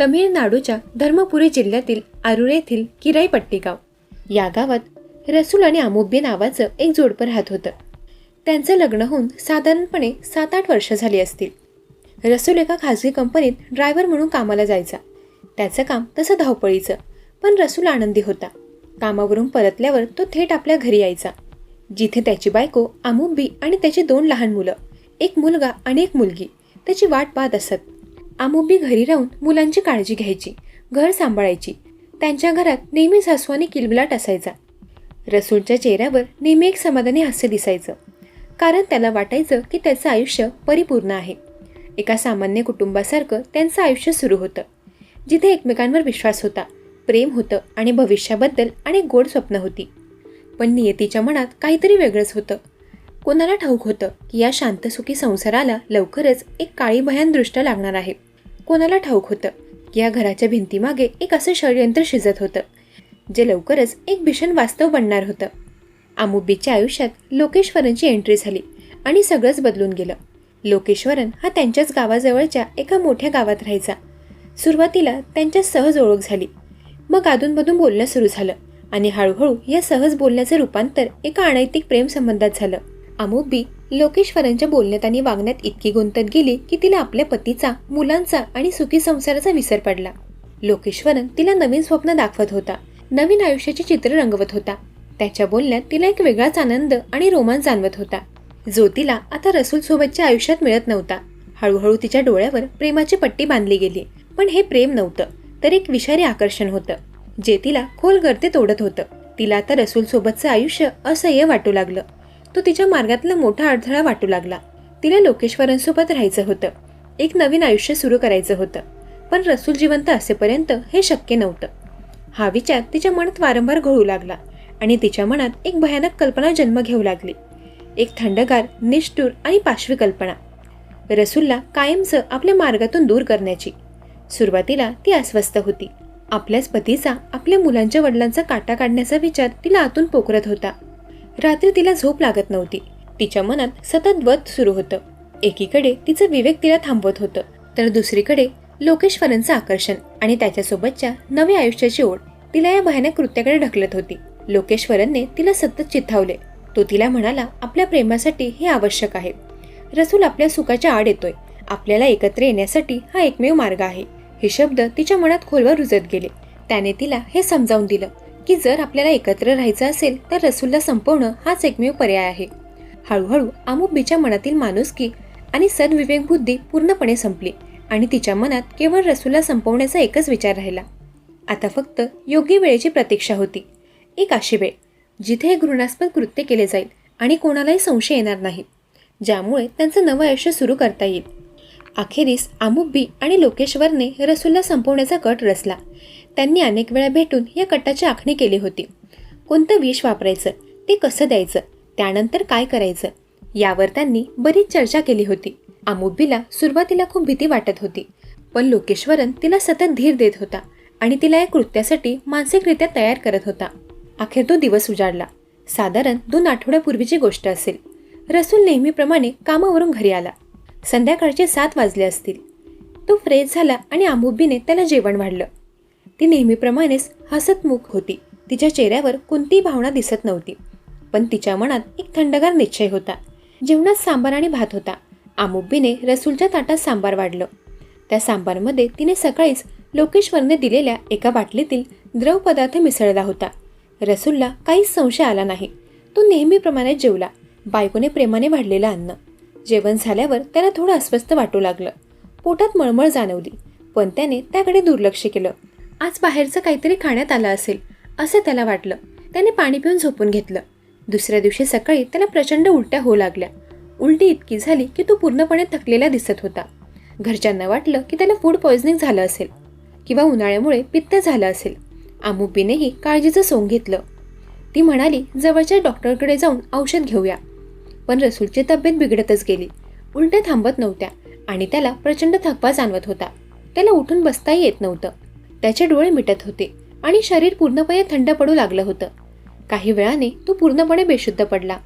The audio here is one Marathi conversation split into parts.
तमिळनाडूच्या धर्मपुरी जिल्ह्यातील आरुर येथील किराईपट्टी गाव या गावात रसूल आणि अमुब्बे नावाचं एक जोडपं राहत होतं. त्यांचं लग्न होऊन साधारणपणे सात आठ वर्ष झाली असतील. रसूल एका खाजगी कंपनीत ड्रायव्हर म्हणून कामाला जायचा. त्याचं काम तसं धावपळीचं पण रसूल आनंदी होता. कामावरून परतल्यावर तो थेट आपल्या घरी यायचा. जिथे त्याची बायको आमुब्बी आणि त्याची दोन लहान मुलं एक मुलगा आणि एक मुलगी त्याची वाट पाहत असत. आमोबी घरी राहून मुलांची काळजी घ्यायची घर सांभाळायची. त्यांच्या घरात नेहमी सासवाने किलबिलाट असायचा. रसूलच्या चेहऱ्यावर नेहमी एक समाधानी हास्य दिसायचं. कारण त्याला वाटायचं की त्याचं आयुष्य परिपूर्ण आहे. एका सामान्य कुटुंबासारखं त्यांचं आयुष्य सुरू होतं. जिथे एकमेकांवर विश्वास होता प्रेम होतं आणि भविष्याबद्दल अनेक गोड स्वप्न होती. पण नियतीच्या मनात काहीतरी वेगळंच होतं. कोणाला ठाऊक होतं की या शांतसुखी संसाराला लवकरच एक काळी भयान दृष्ट लागणार आहे? कोणाला ठाऊक होतं की या घराच्या भिंतीमागे एक असं षडयंत्र शिजत होतं जे लवकरच एक भीषण वास्तव बनणार होतं? आमुबीच्या आयुष्यात लोकेश्वरनची एंट्री झाली आणि सगळंच बदलून गेलं. लोकेश्वरन हा त्यांच्याच गावाजवळच्या एका मोठ्या गावात राहायचा. सुरुवातीला त्यांच्या सहज ओळख झाली. मग अधूनमधून बोलणं सुरू झालं आणि हळूहळू या सहज बोलण्याचं रूपांतर एका अनैतिक प्रेमसंबंधात झालं. अमोबी लोकेश्वरांच्या बोलण्यात आणि वागण्यात इतकी गुंतत गेली की तिला आपल्या पतीचा मुलांचा आणि सुखी संसाराचा विसर पडला. लोकेश्वरन तिला नवीन स्वप्न दाखवत होता. नवीन आयुष्याचे चित्र रंगवत होता. त्याच्या बोलण्यात तिला एक वेगळाच आनंद आणि रोमांच जाणवत होता. जो तिला आता रसूल सोबतच्या आयुष्यात मिळत नव्हता. हळूहळू तिच्या डोळ्यावर प्रेमाची पट्टी बांधली गेली. पण हे प्रेम नव्हतं तर एक विषारी आकर्षण होतं. जे तिला खोल गर्दे तोडत होतं. तिला आता रसूल सोबतचं आयुष्य असह्य वाटू लागलं. तो तिच्या मार्गातला मोठा अडथळा वाटू लागला. तिला लोकेश्वरांसोबत राहायचं होतं. एक नवीन आयुष्य सुरू करायचं होतं. पण रसूल जिवंत असेपर्यंत हे शक्य नव्हतं. हा विचार तिच्या मनात वारंवार घोळू लागला आणि तिच्या मनात एक भयानक कल्पना जन्म घेऊ लागली. एक थंडगार निष्ठूर आणि पाशवी कल्पना. रसूलला कायमचं आपल्या मार्गातून दूर करण्याची. सुरुवातीला ती अस्वस्थ होती. आपल्याच पतीचा आपल्या मुलांच्या वडिलांचा काटा काढण्याचा विचार तिला आतून पोखरत होता. रात्री तिला झोप लागत नव्हती. तिच्या मनात सतत वध सुरू होतं. एकीकडे तिचं विवेक तिला थांबवत होतं. तर दुसरीकडे लोकेश्वरांचं आकर्षण आणि त्याच्यासोबतच्या नव्या आयुष्याची ओढ तिला या भयानक कृत्याकडे ढकलत होती. लोकेश्वरनने तिला सतत चिथावले. तो तिला म्हणाला आपल्या प्रेमासाठी हे आवश्यक आहे. रसूल आपल्या सुखाच्या आड येतोय. आपल्याला एकत्र येण्यासाठी हा एकमेव मार्ग आहे. हे शब्द तिच्या मनात खोलवर रुजत गेले. त्याने तिला हे समजावून दिलं. की जर आपल्याला एकत्र राहायचं असेल तर रसूलला संपवणं हाच एकमेव पर्याय आहे. हळूहळू आमुबीच्या मनातील माणुसकी आणि सद्विवेक बुद्धी पूर्णपणे संपली आणि तिच्या मनात केवळ रसूलला संपवण्याचा एकच विचार राहिला. आता फक्त योग्य वेळेची प्रतीक्षा होती. एक अशी वेळ जिथे हे घृणास्पद कृत्य केले जाईल आणि कोणालाही संशय येणार नाही ज्यामुळे त्यांचं नवं आयुष्य सुरू करता येईल. अखेरीस आमुब्बी आणि लोकेश्वरने रसूलला संपवण्याचा कट रचला. त्यांनी अनेक वेळा भेटून या कटाची आखणी केली होती. कोणतं विष वापरायचं? ते कसं द्यायचं? त्यानंतर काय करायचं? यावर त्यांनी बरीच चर्चा केली होती. आमुब्बीला सुरुवातीला खूप भीती वाटत होती. पण लोकेश्वरन तिला सतत धीर देत होता आणि तिला या कृत्यासाठी मानसिकरित्या तयार करत होता. अखेर तो दिवस उजाडला. साधारण दोन आठवड्यापूर्वीची गोष्ट असेल. रसूल नेहमीप्रमाणे कामावरून घरी आला. संध्याकाळचे सात वाजले असतील. तो फ्रेश झाला आणि आमुब्बीने त्याला जेवण वाढलं. ती नेहमीप्रमाणेच हसतमुख होती. तिच्या चेहऱ्यावर कोणतीही भावना दिसत नव्हती. पण तिच्या मनात एक थंडगार निश्चय होता. जेवणात सांबार आणि भात होता. आमुब्बीने रसूलच्या ताटात सांबार वाढलं. त्या सांबारमध्ये तिने सकाळीच लोकेश्वरने दिलेल्या एका बाटलीतील द्रव पदार्थ मिसळला होता. रसूलला काहीच संशय आला नाही. तो नेहमीप्रमाणे जेवला. बायकोने प्रेमाने वाढलेलं अन्न. जेवण झाल्यावर त्याला थोडं अस्वस्थ वाटू लागलं. पोटात मळमळ जाणवली. पण त्याने त्याकडे दुर्लक्ष केलं. आज बाहेरचं काहीतरी खाण्यात आलं असेल असं त्याला वाटलं. त्याने पाणी पिऊन झोपून घेतलं. दुसऱ्या दिवशी सकाळी त्याला प्रचंड उलट्या होऊ लागल्या. उलटी इतकी झाली की तो पूर्णपणे थकलेला दिसत होता. घरच्यांना वाटलं की त्याला फूड पॉयझनिंग झालं असेल किंवा उन्हाळ्यामुळे पित्त झालं असेल. आमुबीनेही काळजीचं सोंग घेतलं. ती म्हणाली जवळच्या डॉक्टरकडे जाऊन औषध घेऊया. पण रसूलची तब्येत बिघडतच गेली. उलट्या थांबत नव्हत्या आणि त्याला प्रचंड थकवा जाणवत होता. त्याला उठून बसताही येत नव्हतं. त्याचे डोळे मिटत होते आणि शरीर पूर्णपणे थंड पडू लागलं होतं. काही वेळाने तो पूर्णपणे बेशुद्ध पडला.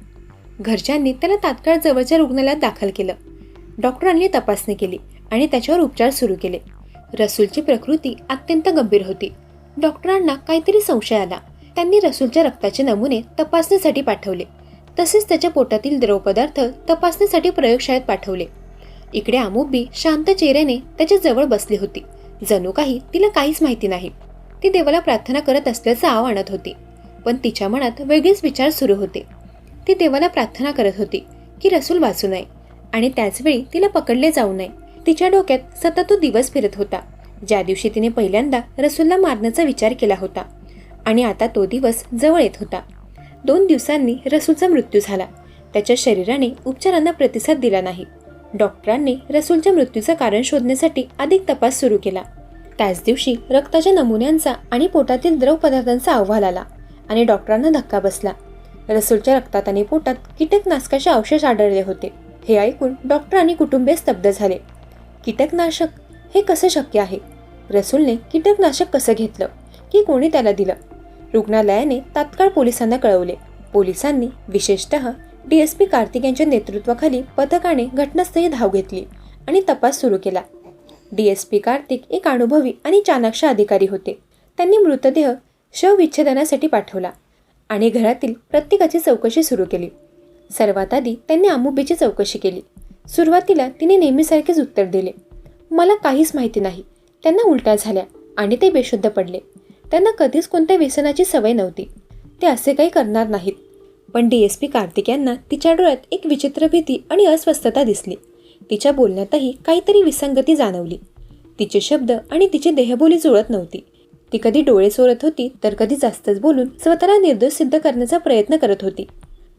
घरच्यांनी त्याला तात्काळ जवळच्या रुग्णालयात दाखल केलं. डॉक्टरांनी तपासणी केली आणि त्याच्यावर उपचार सुरू केले. रसूलची प्रकृती अत्यंत गंभीर होती. डॉक्टरांना काहीतरी संशय आला. त्यांनी रसूलच्या रक्ताचे नमुने तपासणीसाठी पाठवले. तसेच त्याच्या पोटातील द्रवपदार्थ तपासणीसाठी प्रयोगशाळेत पाठवले. इकडे आमुब्बी शांत चेहऱ्याने त्याच्याजवळ बसली होती. जणू काही तिला काहीच माहिती नाही. ती देवाला प्रार्थना करत असल्याचं आव आणत होती. पण तिच्या मनात वेगळेच विचार सुरू होते. ती देवाला प्रार्थना करत होती की रसूल वाचू नये आणि त्याचवेळी तिला पकडले जाऊ नये. तिच्या डोक्यात सतत तो दिवस फिरत होता. ज्या दिवशी तिने पहिल्यांदा रसूलला मारण्याचा विचार केला होता आणि आता तो दिवस जवळ येत होता. दोन दिवसांनी रसूलचा मृत्यू झाला. त्याच्या शरीराने उपचारांना प्रतिसाद दिला नाही. डॉक्टरांनी रसूलच्या मृत्यूचं कारण शोधण्यासाठी अधिक तपास सुरू केला. त्याच दिवशी रक्ताच्या नमुन्यांचा आणि पोटातील द्रव पदार्थांचा अहवाल आला आणि डॉक्टरांना धक्का बसला. रसूलच्या रक्तात आणि पोटात कीटकनाशकाचे अवशेष आढळले होते. हे ऐकून डॉक्टर आणि कुटुंबीय स्तब्ध झाले. कीटकनाशक हे कसं शक्य आहे? रसूलने कीटकनाशक कसं घेतलं? की कोणी त्याला दिलं? रुग्णालयाने तात्काळ पोलिसांना कळवले. पोलिसांनी विशेषतः डी एस पी कार्तिक यांच्या नेतृत्वाखाली पथकाने घटनास्थळी धाव घेतली आणि तपास सुरू केला. डी एस पी कार्तिक एक अनुभवी आणि चाणाक्ष अधिकारी होते. त्यांनी मृतदेह शवविच्छेदनासाठी पाठवला आणि घरातील प्रत्येकाची चौकशी सुरू केली. सर्वात आधी त्यांनी आमुबीची चौकशी केली. सुरुवातीला तिने नेहमीसारखेच उत्तर दिले. मला काहीच माहिती नाही. त्यांना उलट्या झाल्या आणि ते बेशुद्ध पडले. त्यांना कधीच कोणत्या व्यसनाची सवय नव्हती. ते असे काही करणार नाहीत. पण डी एस पी कार्तिक यांना तिच्या डोळ्यात एक विचित्र भीती आणि अस्वस्थता दिसली. तिच्या बोलण्यातही काहीतरी विसंगती जाणवली. तिचे शब्द आणि तिची देहबोली जुळत नव्हती. ती कधी डोळे चोरत होती तर कधी जास्तच बोलून स्वतःला निर्दोष सिद्ध करण्याचा प्रयत्न करत होती.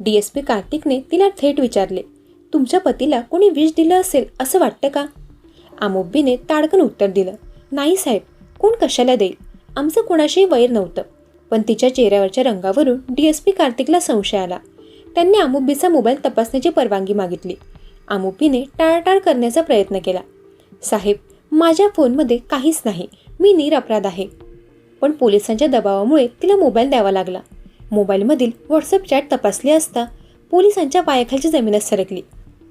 डी एस पी कार्तिकने तिला थेट विचारले तुमच्या पतीला कोणी विष दिलं असेल असं वाटतं का? आमोब्बीने ताडकन उत्तर दिलं नाही साहेब कोण कशाला देईल? आमचं कोणाशीही वैर नव्हतं. पण तिच्या चेहऱ्यावरच्या रंगावरून डी एस पी कार्तिकला संशय आला. त्यांनी आमुबीचा मोबाईल तपासण्याची परवानगी मागितली. आमुब्बीने टाळाटाळ करण्याचा प्रयत्न केला. साहेब माझ्या फोनमध्ये काहीच नाही. मी निरपराध आहे. पण पोलिसांच्या दबावामुळे तिला मोबाईल द्यावा लागला. मोबाईलमधील व्हॉट्सअप चॅट तपासली असता पोलिसांच्या पायाखालची जमीनच सरकली.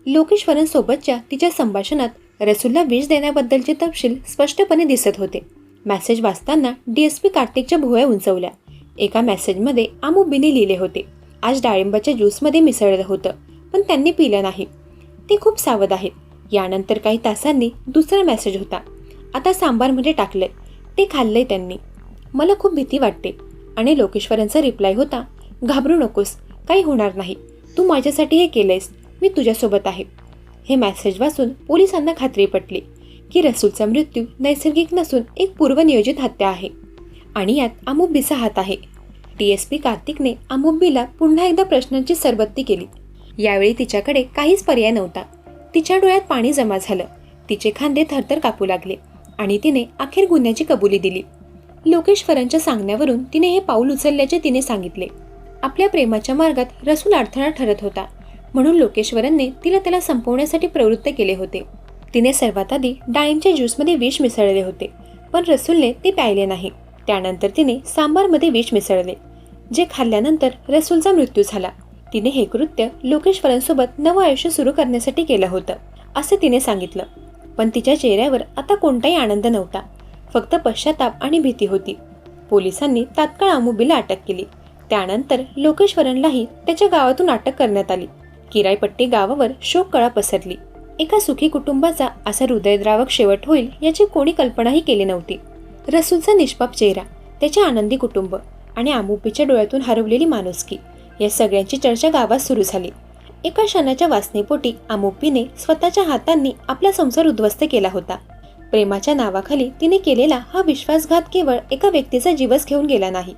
लोकेश्वरांसोबतच्या तिच्या संभाषणात रसूलला विष देण्याबद्दलचे तपशील स्पष्टपणे दिसत होते. मेसेज वाचताना डी एस पी कार्तिकच्या भुवया उंचवल्या. एका मेसेजमध्ये आमुबीने लिहिले होते. आज डाळिंबाच्या ज्यूसमध्ये मिसळलं होतं पण त्यांनी पिलं नाही. ते खूप सावध आहेत. यानंतर काही तासांनी दुसरा मेसेज होता. आता सांबारमध्ये टाकलंय. ते खाल्लंय त्यांनी. मला खूप भीती वाटते. आणि लोकेश्वरांचा रिप्लाय होता घाबरू नकोस काही होणार नाही. तू माझ्यासाठी हे केलंयस. मी तुझ्यासोबत आहे. हे मेसेज वाचून पोलिसांना खात्री पटली की रसूलचा मृत्यू नैसर्गिक नसून एक पूर्वनियोजित हत्या आहे. आणि यात अमुब्बीचा हात आहे. डी एस पी कार्तिकने अमुब्बीला पुन्हा एकदा प्रश्नांची सरबत्ती केली. यावेळी तिच्याकडे काहीच पर्याय नव्हता. तिच्या डोळ्यात पाणी जमा झालं. तिचे खांदे थरथर कापू लागले आणि तिने अखेर गुन्ह्याची कबुली दिली. लोकेश्वरांच्या सांगण्यावरून तिने हे पाऊल उचलल्याचे तिने सांगितले. आपल्या प्रेमाच्या मार्गात रसूल अडथळा ठरत होता. म्हणून लोकेश्वरांनी तिला त्याला संपवण्यासाठी प्रवृत्त केले होते. तिने सर्वात आधी डाळिंबच्या ज्यूसमध्ये विष मिसळले होते पण रसूलने ते प्यायले नाही. त्यानंतर तिने सांबारमध्ये विष मिसळले जे खाल्ल्यानंतर रसूलचा मृत्यू झाला. तिने हे कृत्य लोकेश्वरांसोबत नवं आयुष्य सुरू करण्यासाठी केलं होतं असं तिने सांगितलं. पण तिच्या चेहऱ्यावर आता कोणताही आनंद नव्हता फक्त पश्चाताप आणि भीती होती. पोलिसांनी तात्काळ आमुबीला अटक केली. त्यानंतर लोकेश्वरनलाही त्याच्या गावातून अटक करण्यात आली. किरायपट्टी गावावर शोककळा पसरली. एका सुखी कुटुंबाचा असा हृदयद्रावक शेवट होईल याची कोणी कल्पनाही केली नव्हती. रसूलचा निष्पाप चेहरा त्याचे आनंदी कुटुंब आणि आमुपीच्या डोळ्यातून हरवलेली माणुसकी या सगळ्यांची चर्चा गावात सुरू झाली. एका क्षणाच्या वासनेपोटी आमुपीने स्वतःच्या हातांनी आपला संसार उद्ध्वस्त केला होता. प्रेमाच्या नावाखाली तिने केलेला हा विश्वासघात केवळ एका व्यक्तीचा जीवच घेऊन गेला नाही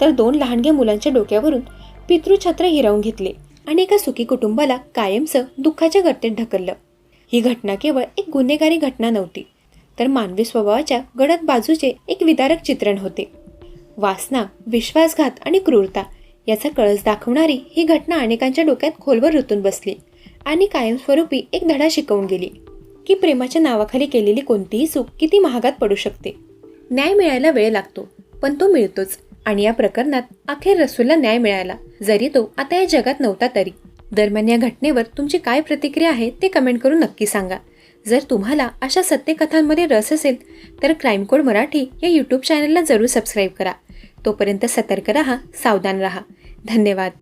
तर दोन लहानग्या मुलांच्या डोक्यावरून पितृछत्र हिरावून घेतले आणि एका सुखी कुटुंबाला कायमचं दुःखाच्या गर्तेत ढकललं. ही घटना केवळ एक गुन्हेगारी घटना नव्हती तर मानवी स्वभावाच्या गडद बाजूचे एक विदारक चित्रण होते. वासना विश्वासघात आणि क्रूरता याचा कळस दाखवणारी ही घटना अनेकांच्या डोक्यात खोलवर रुतून बसली आणि कायमस्वरूपी एक धडा शिकवून गेली की प्रेमाच्या नावाखाली केलेली कोणतीही चूक किती महागात पडू शकते. न्याय मिळायला वेळ लागतो पण तो मिळतोच आणि या प्रकरणात अखेर रसूलला न्याय मिळाला जरी तो आता या जगात नव्हता तरी. दरम्यान या घटनेवर तुमची काय प्रतिक्रिया आहे ते कमेंट करून नक्की सांगा. जर तुम्हाला अशा सत्यकथांमध्ये रस असेल तर क्राईम कोड मराठी या यूट्यूब चॅनलला जरूर सबस्क्राईब करा. तोपर्यंत सतर्क रहा सावधान रहा. धन्यवाद.